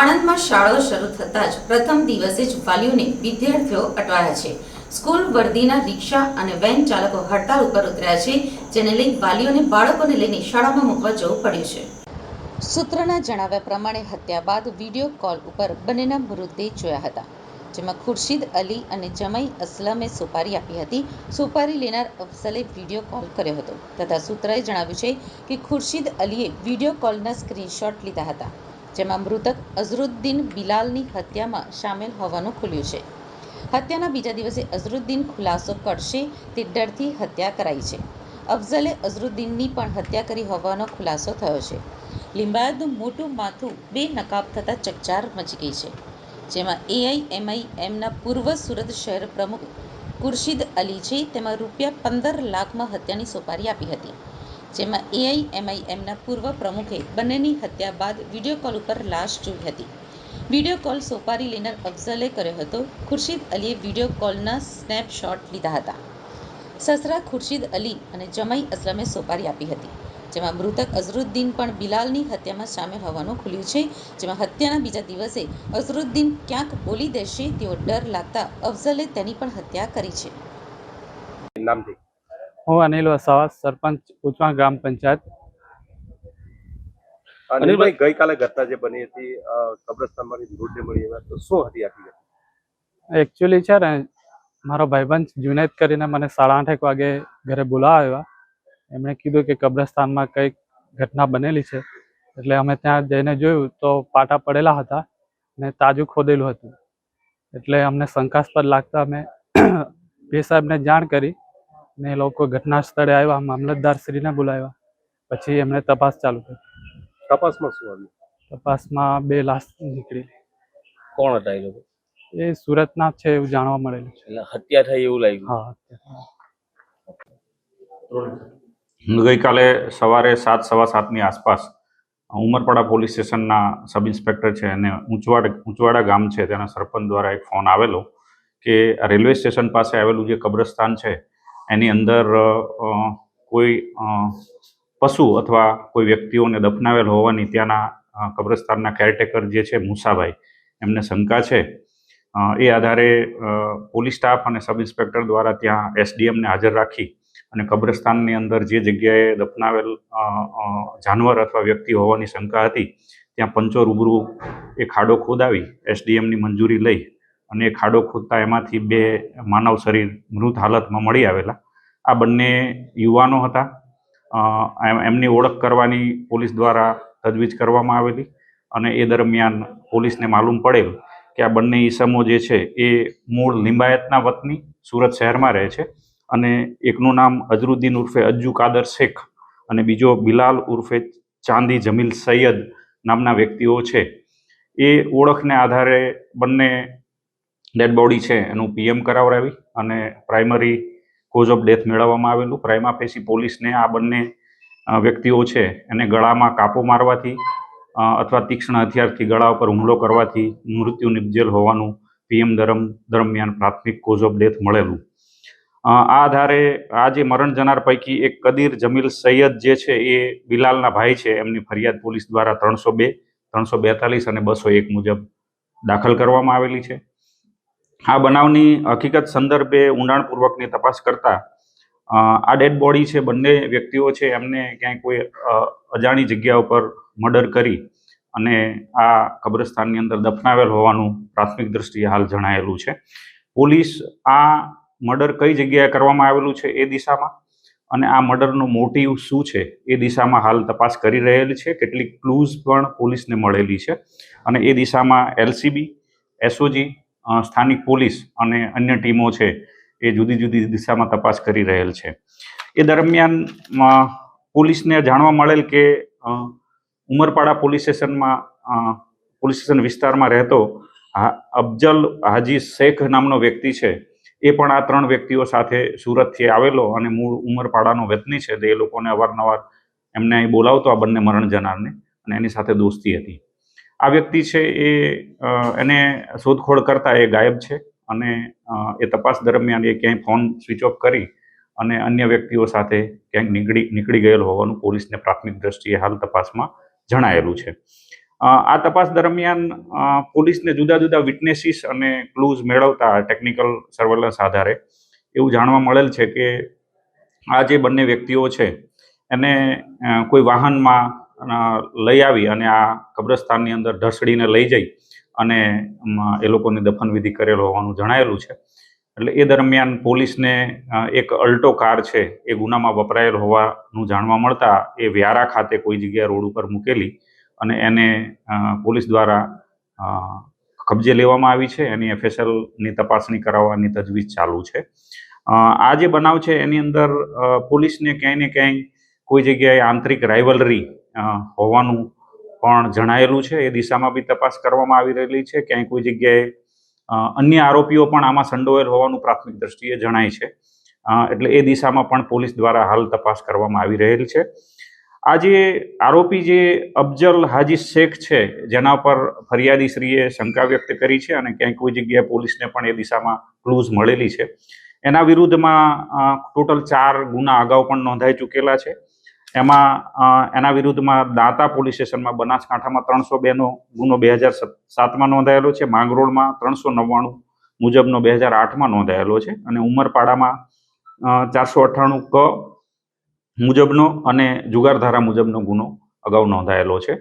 આણંદમાં શાળાઓ શરૂ થતાં જ પ્રથમ દિવસે જ વાલીઓને વિદ્યાર્થીઓ અટવાયા છે. સ્કૂલ વર્દીના રિક્ષા અને વેન ચાલકો હડતાળ ઉપર ઉતર્યા છે, જેને લઈ વાલીઓને બાળકોને લઈને શાળામાં મૂકવા જવું પડ્યું છે. સૂત્રના જણાવ્યા પ્રમાણે હત્યા બાદ વીડિયો કોલ ઉપર બંનેના મૃતદેહ જોયા હતા, જેમાં ખુરશીદ અલી અને જમાઈ અસલમે સુપારી આપી હતી. સુપારી લેનાર અફસલે વીડિયો કોલ કર્યો હતો, તથા સૂત્રએ જણાવ્યું છે કે ખુરશીદ અલીએ વીડિયો કોલના સ્ક્રીનશોટ લીધા હતા. જેમાં મૃતક અઝરુદ્દીન બિલાલની હત્યામાં સામેલ હોવાનું ખુલ્યું છે. હત્યાના બીજા દિવસે અઝરુદ્દીન ખુલાસો કરશે તે ડરથી હત્યા કરાઈ છે. અફઝલે અઝરુદ્દીનની પણ હત્યા કરી હોવાનો ખુલાસો થયો છે. લિંબાયતનું મોટું માથું બે નકાબ થતાં ચકચાર મચી ગઈ છે. જેમાં એઆઈએમઆઈએમના પૂર્વ સુરત શહેર પ્રમુખ ખુરશીદ અલી છે તેમાં રૂપિયા પંદર લાખમાં હત્યાની સોપારી આપી હતી. જેમાં એઆઈએમઆઈએમના પૂર્વ પ્રમુખે બંનેની હત્યા બાદ વીડિયો કોલ ઉપર લાશ જોઈ હતી. વીડિયો કોલ સોપારી લેનાર અફઝલે કર્યો હતો. ખુરશીદ અલીએ વીડિયો કોલના સ્નેપશોટ લીધા હતા. સસરા ખુરશીદ અલી અને જમાઈ અસલમે સોપારી આપી હતી, જેમાં મૃતક અઝરુદ્દીન પણ બિલાલની હત્યામાં સામેલ હોવાનું ખુલ્યું છે, જેમાં હત્યાના બીજા દિવસે અઝરુદ્દીન ક્યાંક બોલી દેશે તેવો ડર લાગતા અફઝલે તેની પણ હત્યા કરી છે. નામથી હું અનિલ વસાવા સરપંચ ઉચવા ગ્રામ પંચાયત. અનિલભાઈ ગઈકાલે ઘટના જે બની હતી કબ્રસ્તાનમાંથી મૃતદેહ મળી આવ્યા તો શું હતી આખી? એકચ્યુઅલી છે ને મારો ભાઈબંધ જુનેદ કરીને મને સાડા આઠેક વાગે ઘરે બોલાવ્યા. એમણે કીધું કે કબ્રસ્તાનમાં કંઈક ઘટના બનેલી છે. એટલે અમે ત્યાં જઈને જોયું તો પાટા પડેલા હતા ને તાજું ખોદેલું હતું. એટલે અમને શંકાસ્પદ લાગતા અમે પી સાહેબને જાણ કરી ને એ લોકો ઘટના સ્થળે આવ્યા મામલતદાર શ્રીને બોલાવ્યા. પછી એમણે તપાસ ચાલુ કરી. તપાસમાં શું આવ્યું? તપાસમાં બે લાશ નીકળી. કોણ હતા એ લોકો? એ સુરતના જ છે એવું જાણવા મળેલું છે. એટલે હત્યા થઈ એવું લાગ્યું? હા ગઈકાલે સવારે સાત સવા સાતની આસપાસ ઉમરપાડા પોલીસ સ્ટેશનના સબ ઇન્સ્પેક્ટર છે અને ઊંચવાડ ઊંચવાડા ગામ છે તેના સરપંચ દ્વારા એક ફોન આવેલો કે રેલવે સ્ટેશન પાસે આવેલું જે કબ્રસ્તાન છે એની અંદર કોઈ પશુ અથવા કોઈ વ્યક્તિઓને દફનાવેલ હોવાની ત્યાંના કબ્રસ્તાનના કેરટેકર જે છે મુસાભાઈ, એમને શંકા છે. એ આધારે પોલીસ સ્ટાફ અને સબ ઇન્સ્પેક્ટર દ્વારા ત્યાં એસડીએમને હાજર રાખી અને કબ્રસ્તાનની અંદર જે જગ્યાએ દફનાવેલ જાનવર અથવા વ્યક્તિ હોવાની શંકા હતી, ત્યાં પંચો રૂબરૂ એ ખાડો ખોદાવી એસડીએમની મંજૂરી લઈ અને ખાડો ખોદતા એમાંથી બે માનવ શરીર મૃત હાલતમાં મળી આવેલા. આ બંને યુવાનો હતા. એમની ઓળખ કરવાની પોલીસ દ્વારા તજવીજ કરવામાં આવેલી અને એ દરમિયાન પોલીસને માલુમ પડેલ કે આ બંને ઈસમો જે છે એ મૂળ લિંબાયતના વતની સુરત શહેરમાં રહે છે અને એકનું નામ અઝરુદ્દીન ઉર્ફે અજ્જુ કાદર શેખ અને બીજો બિલાલ ઉર્ફે ચાંદી જમીલ સૈયદ નામના વ્યક્તિઓ છે. એ ઓળખને આધારે બંને ડેડ બોડી છે એનું પીએમ કરાવડાવી અને પ્રાઇમરી કોઝ ઓફ ડેથ મેળવવામાં આવેલું. પ્રાઇમા ફેસી પોલીસને આ બંને વ્યક્તિઓ છે એને ગળામાં કાપો મારવાથી અથવા તીક્ષ્ણ હથિયારથી ગળા ઉપર હુમલો કરવાથી મૃત્યુ નિપજેલ હોવાનું પીએમ દરમ દરમિયાન પ્રાથમિક કોઝ ઓફ ડેથ મળેલું. આ આધારે આ જે મરણ જનાર પૈકી એક કદીર જમીલ સૈયદ જે છે એ બિલાલના ભાઈ છે. એમની ફરિયાદ પોલીસ દ્વારા ત્રણસો બે, ત્રણસો બેતાલીસ અને બસો એક મુજબ દાખલ કરવામાં આવેલી છે. આ બનાવની હકીકત સંદર્ભે ઊંડાણપૂર્વકની તપાસ કરતા આ ડેડ બોડી છે, બંને વ્યક્તિઓ છે, એમને ક્યાંય કોઈ અજાણી જગ્યા ઉપર મર્ડર કરી અને આ કબ્રસ્તાનની અંદર દફનાવેલ હોવાનું પ્રાથમિક દ્રષ્ટિએ હાલ જણાયેલું છે. પોલીસ આ મર્ડર કઈ જગ્યાએ કરવામાં આવેલું છે એ દિશામાં અને આ મર્ડરનો મોટિવ શું છે એ દિશામાં હાલ તપાસ કરી રહેલી છે. કેટલીક ક્લૂઝ પણ પોલીસને મળેલી છે અને એ દિશામાં એલસીબી, એસઓજી સ્થાનિક પોલીસ અને અન્ય ટીમો છે એ જુદી જુદી દિશામાં તપાસ કરી રહેલ છે. એ દરમિયાન પોલીસને જાણવા મળેલ કે ઉમરપાડા પોલીસ સ્ટેશનમાં પોલીસ સ્ટેશન વિસ્તારમાં રહેતો અફજલ હાજી શેખ નામનો વ્યક્તિ છે. એ પણ આ ત્રણ વ્યક્તિઓ સાથે સુરતથી આવેલો અને મૂળ ઉમરપાડાનો વતની છે. તે એ લોકોને અવારનવાર એમને અહીં બોલાવતો આ બંને મરણ જનારને અને એની સાથે દોસ્તી હતી. આ વ્યક્તિ છે એ એને શોધખોળ કરતા એ ગાયબ છે અને એ તપાસ દરમિયાન એ ક્યાંય ફોન સ્વિચ ઓફ કરી અને અન્ય વ્યક્તિઓ સાથે ક્યાંક નીકળી નીકળી ગયેલ હોવાનું પોલીસને પ્રાથમિક દ્રષ્ટિએ હાલ તપાસમાં જણાયેલું છે. આ તપાસ દરમિયાન પોલીસને જુદા જુદા વિટનેસીસ અને ક્લૂઝ મેળવતા ટેકનિકલ સર્વેલન્સ આધારે એવું જાણવા મળેલ છે કે આ જે બંને વ્યક્તિઓ છે, એને કોઈ વાહનમાં લઈ આવી અને આ કબ્રસ્તાનની અંદર ઢસડીને લઈ જઈ અને એ લોકોની દફનવિધિ કરેલો હોવાનું જણાયેલું છે. એટલે એ દરમિયાન પોલીસને એક અલ્ટો કાર છે, એ ગુનામાં વપરાયેલ હોવાનું જાણવા મળતા એ વ્યારા ખાતે કોઈ જગ્યાએ રોડ ઉપર મૂકેલી અને એને પોલીસ દ્વારા કબજે લેવામાં આવી છે. એની એફએસએલની તપાસણી કરાવવાની તજવીજ ચાલુ છે. આ જે બનાવ છે, એની અંદર પોલીસને ક્યાંય ને ક્યાંય કોઈ જગ્યાએ આંતરિક રાઇવલરી હોવાનું પણ જણાયેલું છે, એ દિશામાં બી તપાસ કરવામાં આવી રહેલી છે. ક્યાંય કોઈ જગ્યાએ અન્ય આરોપીઓ પણ આમાં સંડોવેલ હોવાનું પ્રાથમિક દ્રષ્ટિએ જણાય છે. એટલે એ દિશામાં પણ પોલીસ દ્વારા હાલ તપાસ કરવામાં આવી રહેલ છે. આ જે આરોપી જે અફજલ હાજી શેખ છે, જેના પર ફરિયાદીશ્રીએ શંકા વ્યક્ત કરી છે અને ક્યાંય કોઈ જગ્યાએ પોલીસને પણ એ દિશામાં ક્લૂઝ મળેલી છે. એના વિરુદ્ધમાં ટોટલ ચાર ગુના અગાઉ પણ નોંધાઈ ચૂકેલા છે. એમાં એના વિરુદ્ધમાં દાંતા પોલીસ સ્ટેશનમાં બનાસકાંઠામાં ત્રણસો બેનો ગુનો બે હજાર સાતમાં નોંધાયેલો છે. માંગરોળમાં ત્રણસો નવ્વાણું મુજબનો બે હજાર આઠમાં નોંધાયેલો છે. અને ઉમરપાડામાં ચારસો અઠ્ઠાણું ક મુજબનો અને જુગારધારા મુજબનો ગુનો અગાઉ નોંધાયેલો છે.